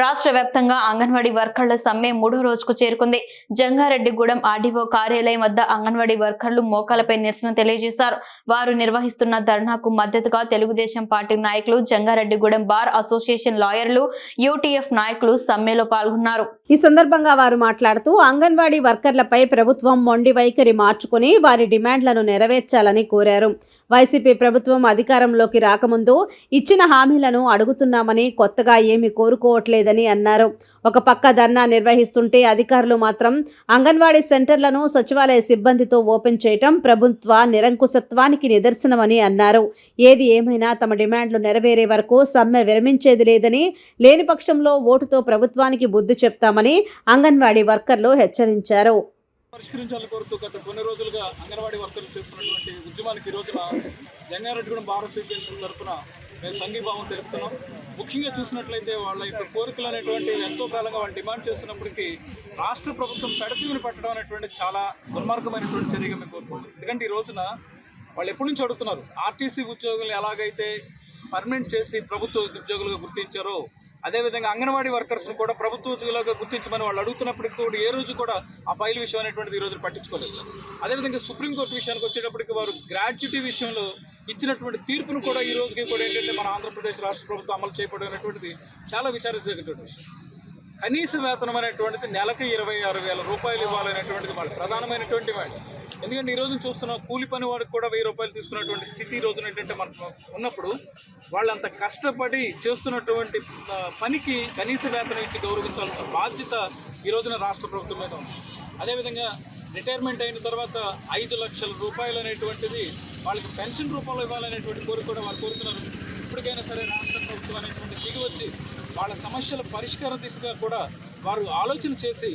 రాష్ట్ర వ్యాప్తంగా అంగన్వాడీ వర్కర్ల సమ్మె మూడో రోజుకు చేరుకుంది. జంగారెడ్డిగూడెం ఆర్డీఓ కార్యాలయం వద్ద అంగన్వాడీ వర్కర్లు మోకాలపై నిరసన తెలియజేశారు. వారు నిర్వహిస్తున్న ధర్నాకు మద్దతుగా తెలుగుదేశం పార్టీ నాయకులు జంగారెడ్డిగూడెం బార్ అసోసియేషన్ లాయర్లు యూటీఎఫ్ నాయకులు సమ్మెలో పాల్గొన్నారు. ఈ సందర్భంగా వారు మాట్లాడుతూ అంగన్వాడీ వర్కర్లపై ప్రభుత్వం మొండి వైఖరి మార్చుకుని వారి డిమాండ్లను నెరవేర్చాలని కోరారు. వైసీపీ ప్రభుత్వం అధికారంలోకి రాకముందు ఇచ్చిన హామీలను అడుగుతున్నామని కొత్తగా ఏమీ కోరుకోవట్లేదు లేదని అన్నారు. ఒక పక్క ధర్నా నిర్వహిస్తుంటే అధికారులు మాత్రం అంగన్వాడీ సెంటర్లను సచివాలయ సిబ్బందితో ఓపెన్ చేయటం ప్రభుత్వ నిరంకుశత్వానికి నిదర్శనమని అన్నారు. ఏది ఏమైనా తమ డిమాండ్లు నెరవేరే వరకు సమ్మె విరమించేది లేదని లేని పక్షంలో ఓటుతో ప్రభుత్వానికి బుద్ధి చెప్తామని అంగన్వాడీ వర్కర్లు హెచ్చరించారు. పరిష్కరించాలని కోరుతూ గత కొన్ని రోజులుగా అంగన్వాడీ వర్కర్లు చేస్తున్నటువంటి ఉద్యమానికి ఈ రోజున జంగారెడ్డిగూడెం బార్ అసోసియేషన్ తరఫున మేము సంఘీభావం తెలుపుతున్నాం. ముఖ్యంగా చూసినట్లయితే వాళ్ళ యొక్క కోరికలు అనేటువంటి ఎంతో కాలంగా వాళ్ళు డిమాండ్ చేస్తున్నప్పటికీ రాష్ట్ర ప్రభుత్వం పెడచివిని పట్టడం అనేటువంటి చాలా దుర్మార్గమైనటువంటి చర్యగా మేము కోరుకుంటాం ఎందుకంటే ఈ రోజున వాళ్ళు ఎప్పటి నుంచి అడుగుతున్నారు? ఆర్టీసీ ఉద్యోగులు ఎలాగైతే పర్మనెంట్ చేసి ప్రభుత్వ ఉద్యోగులుగా గుర్తించారో అదేవిధంగా అంగన్వాడీ వర్కర్స్ను కూడా ప్రభుత్వ ఉద్యోగులుగా గుర్తించమని వాళ్ళు అడుగుతున్నప్పటికీ కూడా ఏ రోజు కూడా ఆ ఫైల్ విషయం అనేటువంటిది ఈ రోజు పట్టించుకోలేదు. అదేవిధంగా సుప్రీంకోర్టు విషయానికి వచ్చేటప్పటికి వారు గ్రాడ్యుటీ విషయంలో ఇచ్చినటువంటి తీర్పును కూడా ఈ రోజుకి కూడా ఏంటంటే మన ఆంధ్రప్రదేశ్ రాష్ట్ర ప్రభుత్వం అమలు చేయబడినటువంటిది చాలా విచారించదగినటువంటి విషయం. కనీస వేతనం అనేటువంటిది నెలకు ఇరవై ఆరు వేల రూపాయలు ఇవ్వాలనేటువంటిది వాళ్ళ ప్రధానమైనటువంటి వాడు ఎందుకంటే ఈ రోజు చూస్తున్న కూలి పని వాడికి కూడా వెయ్యి రూపాయలు తీసుకున్నటువంటి స్థితి ఈ రోజున ఏంటంటే మనకు ఉన్నప్పుడు వాళ్ళంత కష్టపడి చేస్తున్నటువంటి పనికి కనీస వేతనం ఇచ్చి గౌరవించాల్సిన బాధ్యత ఈ రోజున రాష్ట్ర ప్రభుత్వం మీద ఉంది. అదేవిధంగా రిటైర్మెంట్ అయిన తర్వాత ఐదు లక్షల రూపాయలు అనేటువంటిది వాళ్ళకి పెన్షన్ రూపంలో ఇవ్వాలనేటువంటి కోరిక కూడా వారు కోరుతున్నారు. ఇప్పటికైనా సరే రాష్ట్ర ప్రభుత్వం అనేటువంటి దిగి వచ్చి వాళ్ళ సమస్యల పరిష్కారం దిశగా కూడా వారు ఆలోచన చేసి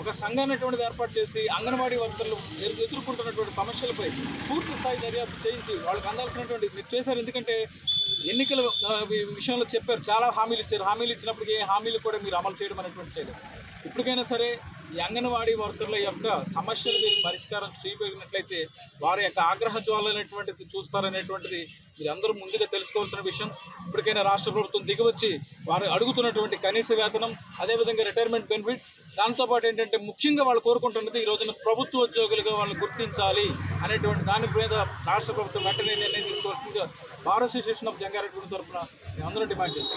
ఒక సంఘాన్ని అటువంటిది ఏర్పాటు చేసి అంగన్వాడీ వర్కర్లు ఎదుర్కొంటున్నటువంటి సమస్యలపై పూర్తి స్థాయి దర్యాప్తు చేయించి వాళ్ళకి అందాల్సినటువంటి మీరు చేశారు. ఎందుకంటే ఎన్నికల విషయంలో చెప్పారు చాలా హామీలు ఇచ్చారు. హామీలు ఇచ్చినప్పటికీ హామీలు కూడా మీరు అమలు చేయడం అనేటువంటి చేయలేదు. ఇప్పటికైనా సరే ఈ అంగన్వాడీ వర్కర్ల యొక్క సమస్యలు మీరు పరిష్కారం చేయగలిగినట్లయితే వారి యొక్క ఆగ్రహ జ్వాలైనటువంటిది చూస్తారనేటువంటిది మీరందరూ ముందుగా తెలుసుకోవాల్సిన విషయం. ఇప్పటికైనా రాష్ట్ర ప్రభుత్వం దిగివచ్చి వారు అడుగుతున్నటువంటి కనీస వేతనం అదేవిధంగా రిటైర్మెంట్ బెనిఫిట్స్ దాంతోపాటు ఏంటంటే ముఖ్యంగా వాళ్ళు కోరుకుంటున్నది ఈ రోజున ప్రభుత్వ ఉద్యోగులుగా వాళ్ళు గుర్తించాలి అనేటువంటి దాని మీద రాష్ట్ర ప్రభుత్వం వెంటనే నిర్ణయం తీసుకోవాల్సిందిగా భారత అసోసియేషన్ ఆఫ్ జంగారెడ్డి తరఫున మేము అందరూ డిమాండ్ చేస్తాం